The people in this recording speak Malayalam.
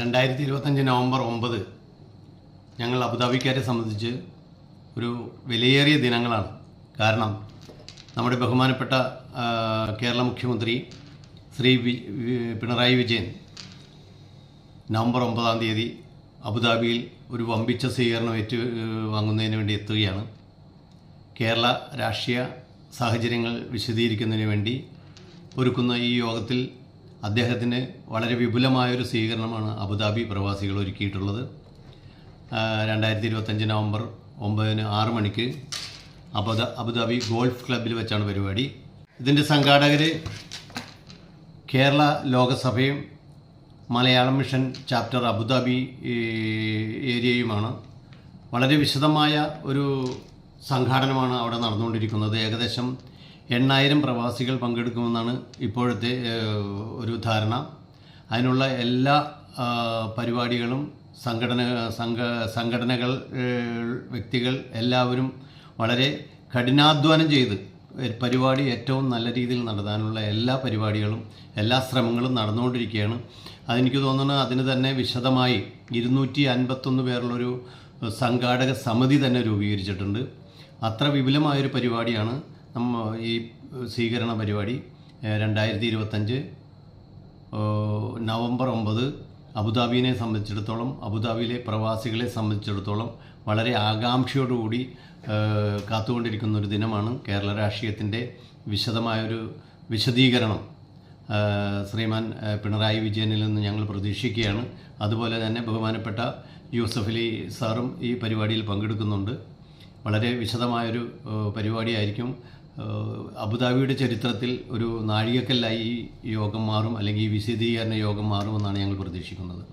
രണ്ടായിരത്തി ഇരുപത്തഞ്ച് നവംബർ ഒമ്പത് ഞങ്ങൾ അബുദാബിക്കാരെ സംബന്ധിച്ച് ഒരു വിലയേറിയ ദിനങ്ങളാണ്. കാരണം നമ്മുടെ ബഹുമാനപ്പെട്ട കേരള മുഖ്യമന്ത്രി ശ്രീ പിണറായി വിജയൻ നവംബർ ഒമ്പതാം തീയതി അബുദാബിയിൽ ഒരു വമ്പിച്ച സ്വീകരണം ഏറ്റു വാങ്ങുന്നതിന് വേണ്ടി എത്തുകയാണ്. കേരള രാഷ്ട്രീയ സാഹചര്യങ്ങൾ വിശദീകരിക്കുന്നതിന് വേണ്ടി ഒരുക്കുന്ന ഈ യോഗത്തിൽ അദ്ദേഹത്തിന് വളരെ വിപുലമായൊരു സ്വീകരണമാണ് അബുദാബി പ്രവാസികൾ ഒരുക്കിയിട്ടുള്ളത്. രണ്ടായിരത്തി ഇരുപത്തഞ്ച് നവംബർ ഒമ്പതിന് ആറ് മണിക്ക് അബുദ അബുദാബി ഗോൾഫ് ക്ലബ്ബിൽ വെച്ചാണ് പരിപാടി. ഇതിന്റെ സംഘാടകർ Kerala ലോകസഭയും Malayalam mission chapter Abu Dhabi ഏരിയയുമാണ്. വളരെ വിശദമായ ഒരു സംഘാടനമാണ് അവിടെ നടന്നുകൊണ്ടിരിക്കുന്നത്. ഏകദേശം എണ്ണായിരം പ്രവാസികൾ പങ്കെടുക്കുമെന്നാണ് ഇപ്പോഴത്തെ ഏഹ്, അതിനുള്ള എല്ലാ പരിപാടികളും സംഘടന സംഘ സംഘടനകൾ വ്യക്തികൾ എല്ലാവരും വളരെ കഠിനാധ്വാനം ചെയ്ത് പരിപാടി ഏറ്റവും നല്ല രീതിയിൽ നടത്താനുള്ള എല്ലാ പരിപാടികളും എല്ലാ ശ്രമങ്ങളും നടന്നുകൊണ്ടിരിക്കുകയാണ്. അതെനിക്ക് തോന്നുന്നു അതിന് തന്നെ വിശദമായി ഇരുന്നൂറ്റി അൻപത്തൊന്ന് പേരുള്ളൊരു സംഘാടക സമിതി തന്നെ രൂപീകരിച്ചിട്ടുണ്ട്. അത്ര വിപുലമായൊരു പരിപാടിയാണ് നമ്മ ഈ സ്വീകരണ പരിപാടി രണ്ടായിരത്തി ഇരുപത്തഞ്ച്. നവംബർ ഒമ്പത് അബുദാബിനെ സംബന്ധിച്ചിടത്തോളം അബുദാബിയിലെ പ്രവാസികളെ സംബന്ധിച്ചിടത്തോളം വളരെ ആകാംക്ഷയോടുകൂടി കാത്തുകൊണ്ടിരിക്കുന്ന ഒരു ദിനമാണ് കേരള രാഷ്ട്രീയത്തിന്റെ വിശദമായൊരു വിശദീകരണം. ശ്രീമാൻ പിണറായി വിജയനിൽ നിന്ന് ഞങ്ങൾ പ്രതീക്ഷിക്കുകയാണ്. അതുപോലെ തന്നെ ബഹുമാനപ്പെട്ട യൂസഫ് അലി സാറും ഈ പരിപാടിയിൽ പങ്കെടുക്കുന്നുണ്ട്. വളരെ വിശദമായൊരു പരിപാടിയായിരിക്കും. അബുദാബിയുടെ ചരിത്രത്തിൽ ഒരു നാഴികക്കല്ലായി ഈ യോഗം മാറും അല്ലെങ്കിൽ ഈ വിശദീകരണ യോഗം മാറുമെന്നാണ് ഞങ്ങൾ പ്രതീക്ഷിക്കുന്നത്.